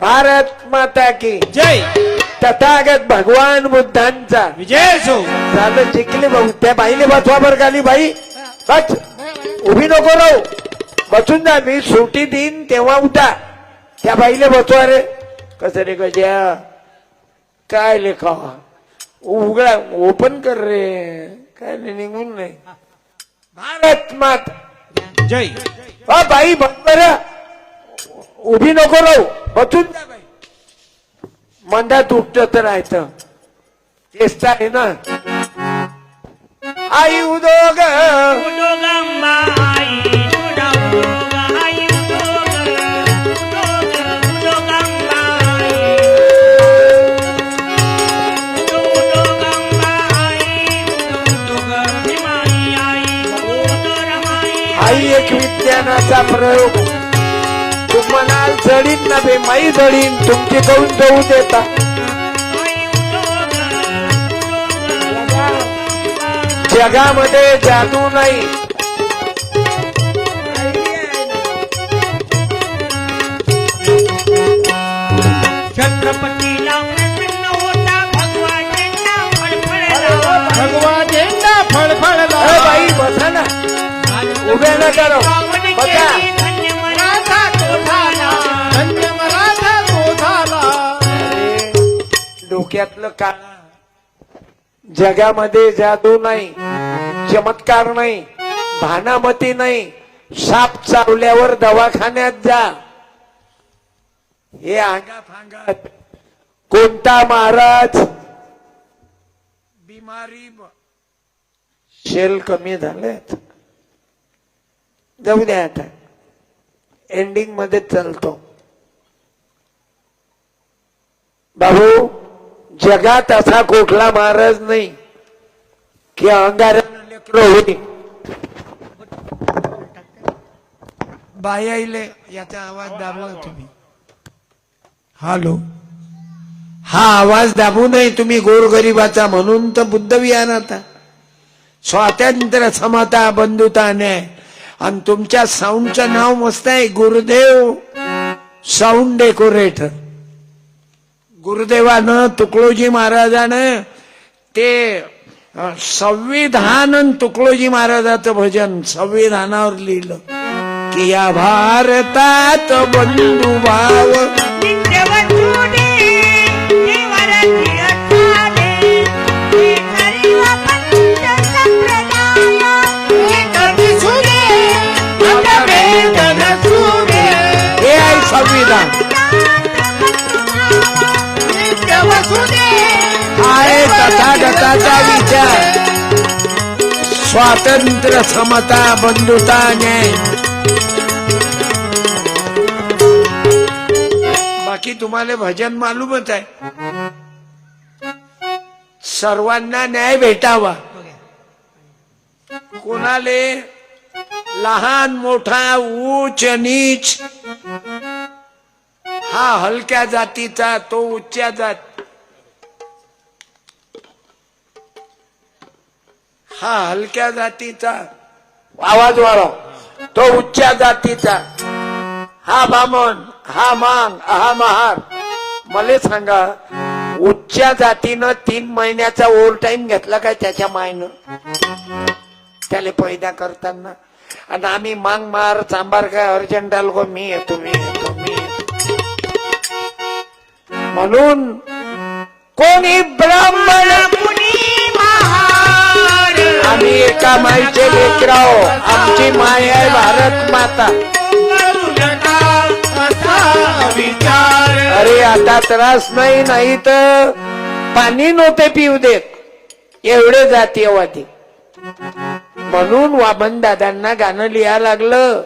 भारत माता की। जय। तथागत भगवान बुद्धांचा। विजय झालं जिंकले भाऊ. त्या बाईले बसवा बर गाली बाई. बस. उभी नको राहू. बसून जा मी सुटी देईन तेव्हा उठा. त्या बाईले बसवा रे. कसं रे कशा काय लेखा उघडा ओपन कर रे. काय नाही निघून नाही भारत मात. जय। अ बाई बर उभी नको राहू बसून जा बाई मंदात उठत राहायचं तेच तर आहे ना आई उदोग आई एक विज्ञानाचा प्रयोग जडीन नव्हे माई जडीन तुमची करून जाऊ देता. जगामध्ये जादू नाही. छत्रपतीला प्रसन्न होता भगवा झेंडा बाई बसा ना. उभ्या न करो बसा. डोक्यातलं का जगामध्ये जादू नाही चमत्कार नाही भानामती नाही. साप चावल्यावर दवाखान्यात जा. हे अंगात अंगात कोणता महाराज? बिमारी शेल कमी झालेत. जाऊ द्या आता. एंडिंगमध्ये चालतो. बाबू जगात असा कुठला महाराज नाही की अंगार बायाईले याचा आवाज दाबवा तुम्ही. हॅलो. हा आवाज दाबू नये तुम्ही गोरगरिबाचा म्हणून तर बुद्ध विहार आता. स्वातंत्र्य समता बंधुता न्याय. आणि तुमच्या साऊंडचं नाव मस्त आहे गुरुदेव साऊंड डेकोरेटर. गुरुदेवानं तुकडोजी महाराजानं ते संविधान तुकडोजी महाराजाचं भजन संविधानावर लिहिलं. की या भारतात बंधुभाव नित्यवसुदे, देवराची आहे विचार स्वातंत्र्य समता बंधुता न्याय. बाकी तुम्हाला भजन मालूमच आहे. सर्वांना न्याय भेटावा. कोणाले लहान मोठा उच्च नीच हा हलक्या जातीचा तो उच्च जात. हा हलक्या जातीचा. आवाज वाढव तो उच्च जातीचा. हा बामण हा मांग हा महार. मला सांगा उच्च जातीनं तीन महिन्याचा ओव्हर टाइम घेतला काय त्याच्या मायनं? त्याला पैदा करताना. आणि आम्ही मांग मार चांबार काय अर्जंट आलो मी येतो मी येतो मी म्हणून कोणी ब्राह्मण कुणी महार, आम्ही माईचे लेकराओ आमची माय आहे भारत माता. अरे आता त्रास नाही नाही तर पाणी नव्हते पिऊ देत. एवढे जातीयवादी. म्हणून वामन दादांना गाणं लिहा लागलं.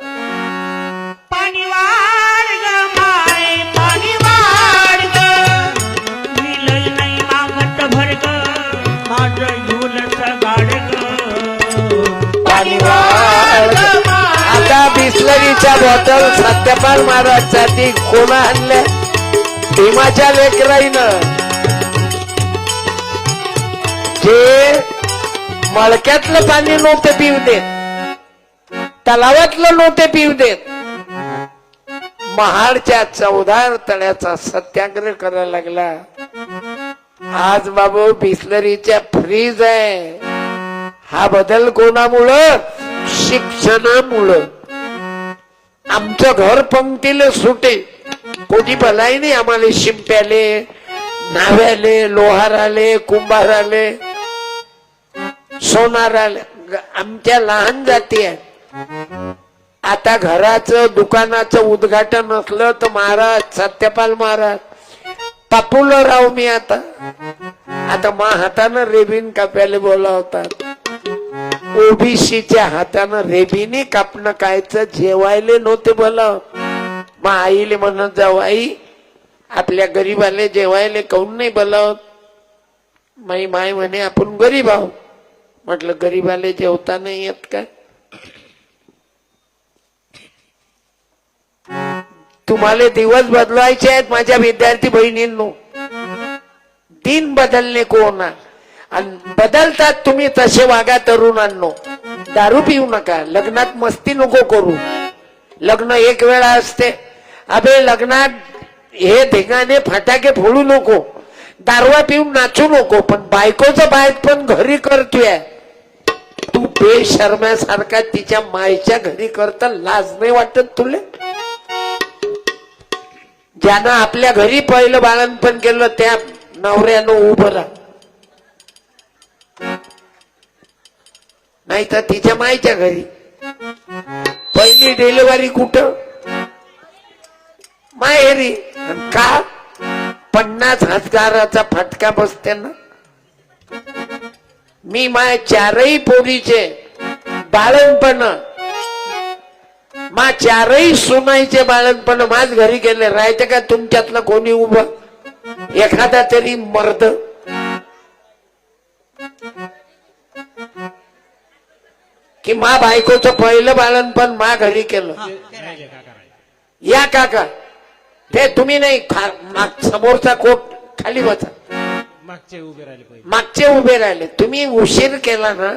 आता बॉटल सत्यपाल महाराजसाठी कोणा आणल्या भीमाच्या लेकराईनं. जे मळक्यातलं पाणी नव्हते पिऊ देत तलावातलं नव्हते पिऊ देत महाडच्या चौदा तळ्याचा सत्याग्रह करायला लागला. आज बाबू बिस्लरीच्या फ्रीज आहे. हा बदल कोणामुळं? शिक्षणामुळं. आमचं घर पंक्तीला सुटे. कोणी भलाई नाही आम्हाला शिंप्याले नाव्याले लोहार आले कुंभार आले सोनार आले ग- आमच्या लहान जाती आहेत. आता घराचं दुकानाचं उद्घाटन असलं तर महाराज सत्यपाल महाराज पापुलराव मी आता. आता मा हातानं रेबीन काप्याले बोलावतात. ओबीसीच्या हातानं रेबीने कापणं कायचं? जेवायले नव्हते बोला मग आईले म्हणत जाऊ आई आपल्या गरीबाले जेवायले काऊन नाही बोलावत? माई माय म्हणे आपण गरीब आहो म्हटलं गरीबाले जेवता नाही येत काय तुम्हाला दिवस बदलायचे आहेत माझ्या विद्यार्थी बहिणींनो. दिन बदलणे कोण आणि बदलतात तुम्ही तसे वागा तरुणांनो. दारू पिऊ नका. लग्नात मस्ती नको करू. लग्न एक वेळा असते. अबे लग्नात हे धिंगाणे फटाके फोडू नको. दारवा पिऊन नाचू नको पण बायकोचं बाहेर पण घरी करतोय. तू बेशर्म्यासारखा तिच्या मायच्या घरी करता लाज नाही वाटत तुले? ज्यानं आपल्या घरी पहिलं बाळणपण केलं त्या नवऱ्यानं उभं राहा. नाही तर तिच्या मायच्या घरी. पहिली डिलिव्हरी कुठं? माहेरी. का? पन्नास हजाराचा फटका बसते ना. मी माय चारही पोरीचे बाळणपण मा चारही सुनाईचे बाळणपण माझ घरी गेले. राहायचं का? तुमच्यातलं कोणी उभं? एखादा तरी मर्द. कि मा बायकोचं पहिलं बाळणपण मा घरी केलं. या काका ते तुम्ही नाही समोरचा कोट खाली बसा. मागचे उभे राहिले मागचे उभे राहिले. तुम्ही उशीर केला ना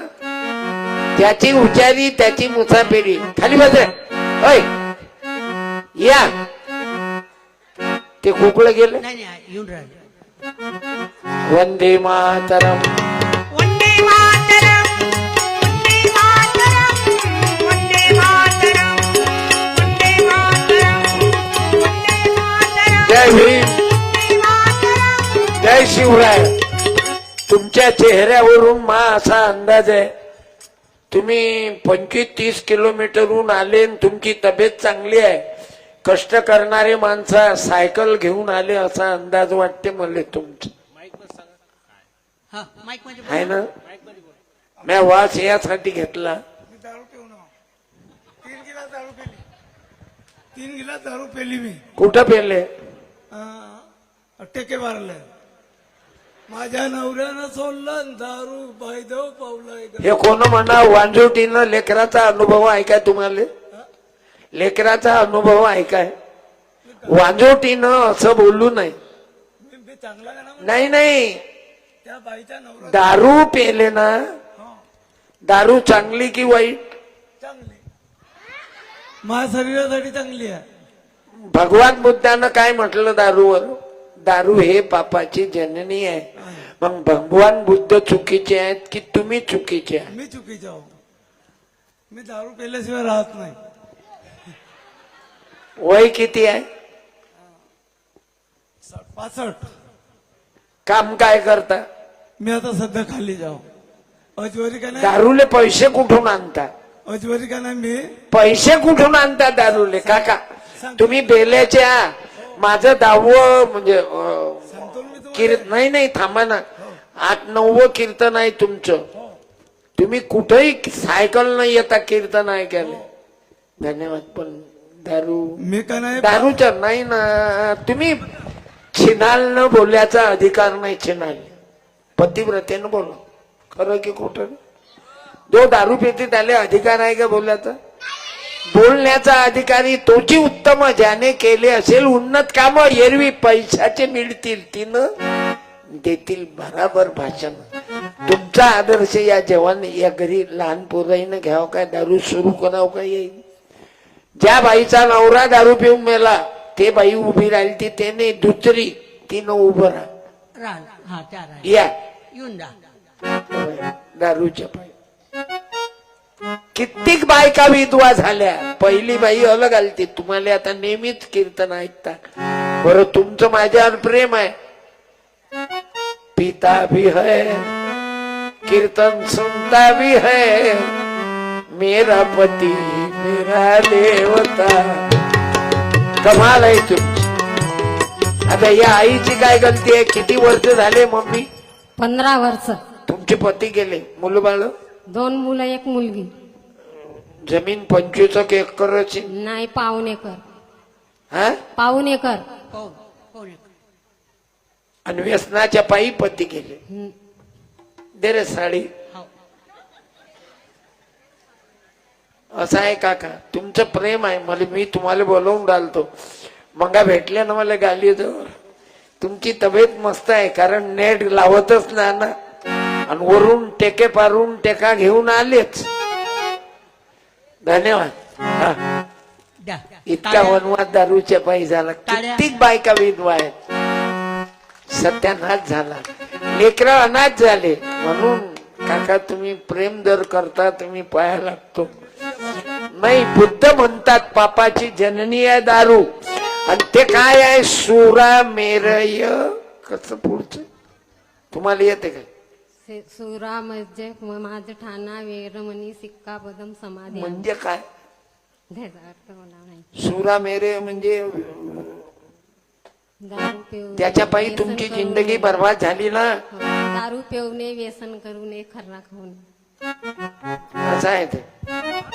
त्याची उचारी त्याची मुसाफिरी. खाली बस. ओय या. ते कुकडं गेलं? येऊन राहिले. वंदे मातरम. शिवराय तुमच्या चेहऱ्यावरून मा असा अंदाज आहे. तुम्ही पंचवीस तीस किलोमीटरहून आले आणि तुमची तब्येत चांगली आहे. कष्ट करणारे माणसं सायकल घेऊन आले असा अंदाज वाटते मला तुमचं. हा आहे ना? मी वास यासाठी घेतला. तीन गिलास दारू पेली. तीन गिलास दारू पेली मी. कुठं पेले? अं, टेके मारले. माझ्या नवऱ्यानं सोडलं दारू बायदेव पावलं हे कोण म्हणा वांजोटीनं लेकराचा अनुभव ऐकाय तुम्हाला? लेकराचा अनुभव ऐकाय. वांजोटीनं असं बोलू नाही मी मी चांगला का ना म्हणलं? नाही नाही. त्या बाईचा नवरा दारू पेले ना. दारू चांगली की वाईट? चांगली. माझ्या शरीरासाठी चांगली आहे. भगवान बुद्धानं काय म्हटलं दारूवर? दारू हे पापाची जननी आहे. मग भगवान बुद्ध चुकीचे आहेत की तुम्ही चुकीचे आहे? मी चुकीचा आहो. मी दारू पेल्याशिवाय राहत नाही. वय किती आहे? पासष्ट. काम काय करता? मी आता सध्या खाली जाऊ. अजवारी का नाही? दारूले पैसे कुठून आणता? अजवारी का नाही मी? पैसे कुठून आणता दारूले? काका तुम्ही बेल्याच्या माझं दहावं म्हणजे अं, सांगतो ना मी तुम्हाला कीर नाही नाही थांबा ना. आठ नववं कीर्तन आहे तुमचं. तुम्ही कुठेही सायकल नाही येता कीर्तन ऐकायला. धन्यवाद पण दारू मी का नाही दारूच्या नाही ना. तुम्ही छिनाल न बोलण्याचा अधिकार नाही छिनाल पतिव्रतेनं बोला. खरं की खोटं? जो दारू पिते त्याला अधिकार आहे का बोलायचा बोलण्याचा अधिकारी तोची उत्तम ज्याने केले असेल उन्नत काम एरवी पैशाचे मिळतील. तिनं देतील बराबर भाषण. तुमचा आदर्श या जवान या घरी लहान पोराईनं घ्यावं काय? दारू सुरू करावं का येईल? ज्या बाईचा नवरा दारू पिऊन मेला ते बाई उभी राहिली ती ते नाही दुसरी तिनं उभं राहा. या. दारूच्या कित्येक बायका विधवा झाल्या. पहिली बाई अलग आलती. तुम्हाला आता नेहमीच कीर्तन ऐकता बरं तुमचं माझ्यावर प्रेम आहे. पिता भी है कीर्तन सुनता भी है. मेरा पती मेरा देवता. कमाल आहे तुमची. आता या आईची काय गलती आहे? किती वर्ष झाले मम्मी? पंधरा वर्ष. तुमचे पती गेले. मुलं बाळ दोन मुलं एक मुलगी. जमीन पंचवीस एक एकरची? नाही पाऊन एकर. हा? पाऊन एकर. आणि व्यसनाच्या पायी पती गेले. हं. दे रे साडी. हो. असं आहे काका. तुमचं प्रेम आहे. मला मी तुम्हाला बोलवून राहिलतो मग भेटले ना मला गाली जवळ तुमची तब्येत मस्त आहे. कारण नेट लावतच ना ना. आणि वरून टेके पारून टेका घेऊन आलेच. धन्यवाद. इतका. वनवाद दारूच्या पायी झाला. कित्येक बायका विधवा आहेत. सत्यानाश झाला. लेकर अनाथ झाले. म्हणून काका तुम्ही प्रेम जर करता तुम्ही पाया लागतो. नाही बुद्ध म्हणतात पापाची जननी आहे दारू. आणि ते काय आहे? सुरा मेरय. कस पुढचं? तुम्हाला येते काय से- सुरा म्हणजे माझ ठाणा वेरमणी सिक्का पदम समाधी म्हणजे काय? त्याचा अर्थ मला नाही. सुरा मेरे म्हणजे दारू पिऊ त्याच्या पायी तुमची जिंदगी बर्बाद झाली ना? दारू पिवणे व्यसन करू नये खर्रा खाऊ नये असं आहे ते.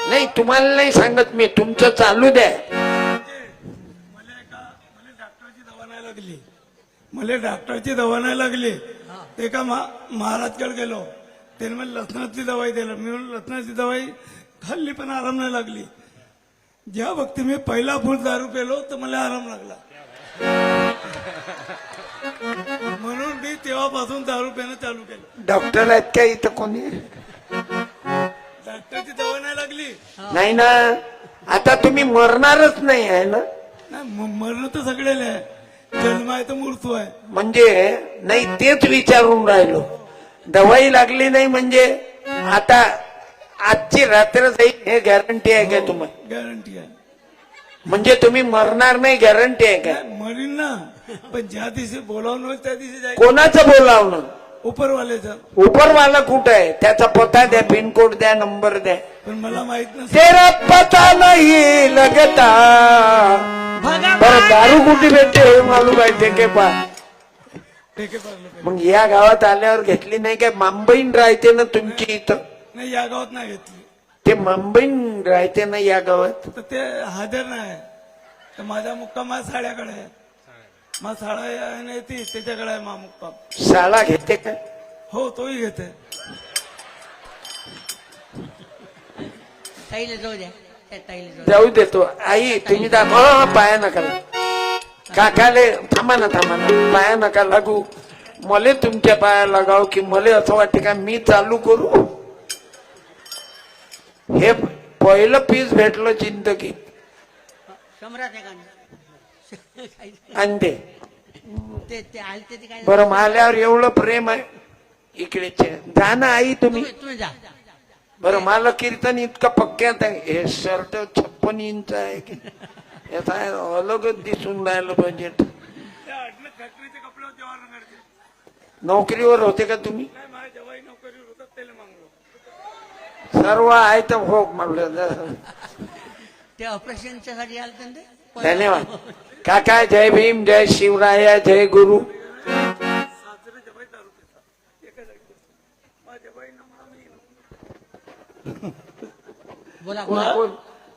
नाही तुम्हाला नाही सांगत मी तुमचं चालू द्या. मला एका मला डॉक्टरची दवा नाही लागली. मला डॉक्टरची दवा नाही लागली. ते का महाराजकडे गेलो. त्याने मला लसणाची दवाई दिलं. मी म्हणून लसणाची दवाई खाल्ली पण आराम नाही लागली. ज्या वक्ती मी पहिला फूट दारू पेलो तर मला आराम लागला. म्हणून मी तेव्हापासून दारू पिणं चालू केलं. डॉक्टर आहेत का इथं कोणी? डॉक्टरची दवा नाही लागली. नाही ना. आता तुम्ही मरणारच नाही आहे ना? नाही म- मरण तर सगळेले आहे. तर आहे. म्हणजे नाही तेच विचारून राहिलो. दवाई लागली नाही म्हणजे आता आजची रात्र जाईल हे गॅरंटी आहे का तुम्हाला? गॅरंटी आहे. म्हणजे तुम्ही मरणार नाही गॅरंटी आहे का नाही, मरीन ना. पण ज्या दिवशी बोलावून होईल त्या दिवशी जायचं कोणाचं बोलावणं? उपरवाल्याचं. उपरवाला कुठं आहे? त्याचा पत्ता द्या पिनकोड द्या नंबर द्या. पण मला माहीत नसतं. तेरा पता नाही लगता. दारू कुठे भेटते हे मालूम आहे ठेके पाहिजे. मग या गावात आल्यावर घेतली नाही काय? मुंबईन राहते ना तुमची इथं? नाही या गावात नाही घेतली. ते मुंबईन राहते ना या गावात? तर ते हजर नाही तर माझा मुक्काम माझ्या साड्याकडे आहे. माझा साडा ती त्याच्याकडे आहे मा मुक्काम. शाळा घेते का? हो तोही घेते. ताईला जाऊ द्या. त्या ताईला जाऊ जाऊ देतो आई तुम्ही दाखव. हो, पाया नका. काकाले थांबा ना थांबा ना. पाया नका लागू. मले तुमच्या पाया लागाव की मले असं वाटते का मी चालू करू? हे पहिलं पीस भेटलं जिंदगी. अंडे ते. बरं माल्यावर एवढं प्रेम आहे. इकडेचे. जा ना आई तुम्ही. बरं मला कीर्तन इतकं पक्क्यात आहे. हे शर्ट छप्पन इंच आहे. की याचा अलगच दिसून राहिलं औरंगाबादचे. नोकरीवर होते का तुम्ही? नाही माझ्या जवाई नोकरीवर होतात त्याला मागलो सर्व आहे तर हो म्हणलं ते ऑपरेशनच्या साठी ते? धन्यवाद. काका जय भीम जय शिवराया जय गुरु. बोला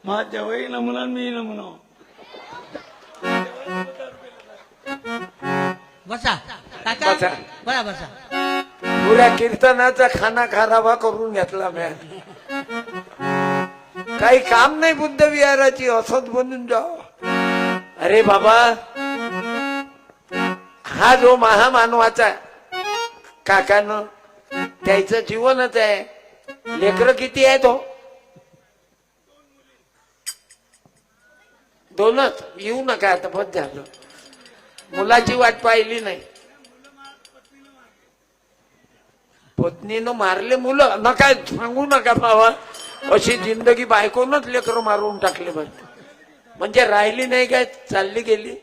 माझ्या जवाई नमुना मी नमुना बसा. काका? बसा. बोला बसा. पुऱ्या कीर्तनाचा खाना खराबा करून घेतला म्या. काही काम नाही बुद्ध विहाराची असत बनून जाव. अरे बाबा हा जो महामानवाचा काकानं त्याचं जीवनच आहे. लेकर किती आहे तो दोनच. येऊ नका आता बस झालं. मुलाची वाट पाहिली नाही. पत्नीनं मारले मुलं. नका सांगू नका बाबा अशी जिंदगी बायकोनच लेकर मारून टाकले पाहिजे म्हणजे राहिली नाही काय? चालली गेली.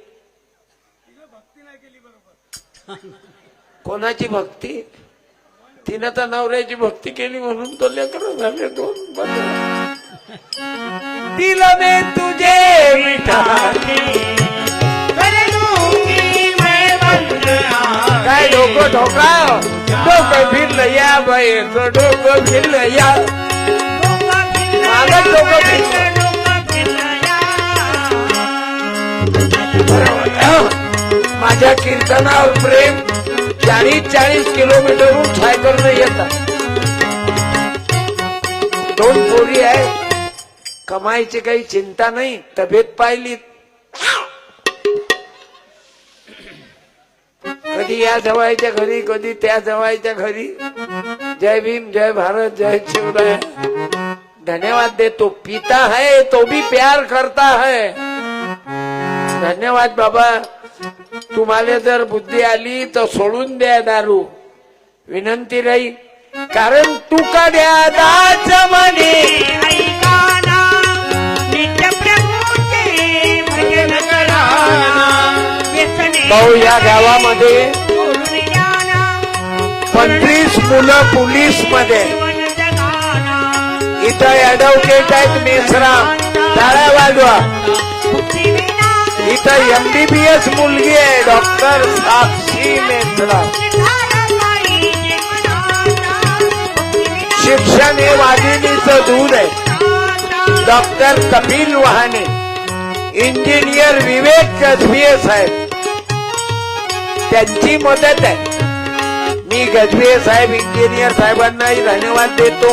कोणाची भक्ती? तिनं तर नवऱ्याची भक्ती केली म्हणून तो लेकर झाले दोन बंद दिल तुझे विठाली काय डोकं ठोका डोकं फिरलं या बाईचं डोकं फिरलं या. माझं डोकं फिरलं माझ्या कीर्तनावर प्रेम चाळीस चाळीस किलोमीटरहून सायकलनं येतात दोन पोरी आहे. कमाईची काही चिंता नाही. तब्येत पाहिली कधी या जवायच्या घरी कधी त्या जवायच्या घरी. जय भीम जय भारत जय शिवराय. धन्यवाद देतो. पिता है तो भी प्यार करता है. धन्यवाद बाबा. तुम्हाला जर बुद्धी आली तर सोडून द्या दारू. विनंती राही. कारण तुका द्या दाच म्हणे भाऊ या गावामध्ये. पंचवीस मुलं पोलीसमध्ये इथं ऍडव्होकेट आहेत मेसराम टाळ्या वाजवा. इथं एमबीबीएस मुलगी आहे डॉक्टर साक्षी मेसराम शिक्षण हे वाघिणीचं दूध आहे. डॉक्टर कपिल वहाने. इंजिनियर विवेक गजभिये साहेब त्यांची मदत आहे. मी गजबे साहेब इंजिनियर साहेबांनाही धन्यवाद देतो.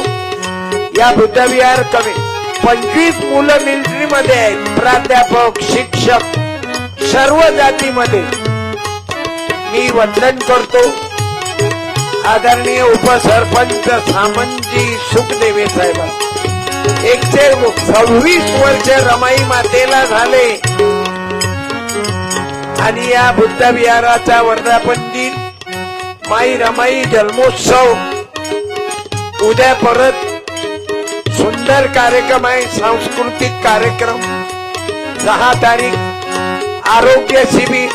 या बुद्धविहार कमी. पंचवीस मुलं मिलिटरी मध्ये आहेत. प्राध्यापक शिक्षक सर्व जातीमध्ये. मी वंदन करतो. आदरणीय उपसरपंच सामंतजी सुखदेवे साहेब. एकशे सव्वीस वर्ष रमाई मातेला झाले. आणि या बुद्ध विहाराचा वर्धापन दिन माई रमाई जन्मोत्सव. उद्या परत सुंदर कार्यक्रम आहे सांस्कृतिक कार्यक्रम. दहा तारीख आरोग्य शिबिर.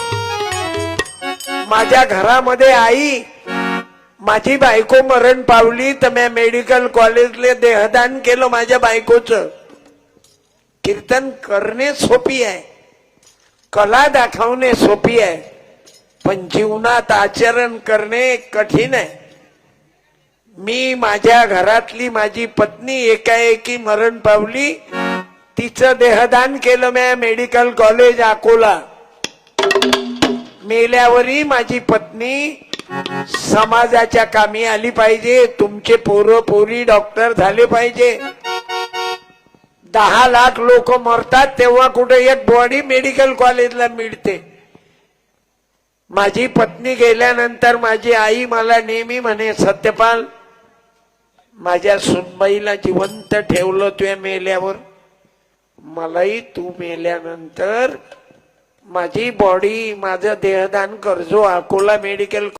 माझ्या घरामध्ये आई माझी बायको मरण पावली तर मी मेडिकल कॉलेजले देहदान केलं माझ्या बायकोचं. कीर्तन करणे सोपी आहे. कला दाखवणे सोपी आहे पण जीवनात आचरण करणे कठीण आहे. मी माझ्या घरातली माझी पत्नी एकाएकी मरण पावली तिचं देहदान केलं मी मेडिकल कॉलेज अकोला. मेल्यावरही माझी पत्नी समाजाच्या कामी आली पाहिजे तुमचे पोरं पोरी डॉक्टर झाले पाहिजे. दहा लाख लोक मरतात तेव्हा कुठे एक बॉडी मेडिकल कॉलेजला मिळते. माझी पत्नी गेल्यानंतर माझी आई मला नेहमी म्हणे सत्यपाल माझ्या सुनबाईला जिवंत ठेवलं तुझ्या मेल्यावर. मलाही तू मेल्यानंतर माझी बॉडी माझं देहदान करजो अकोला मेडिकल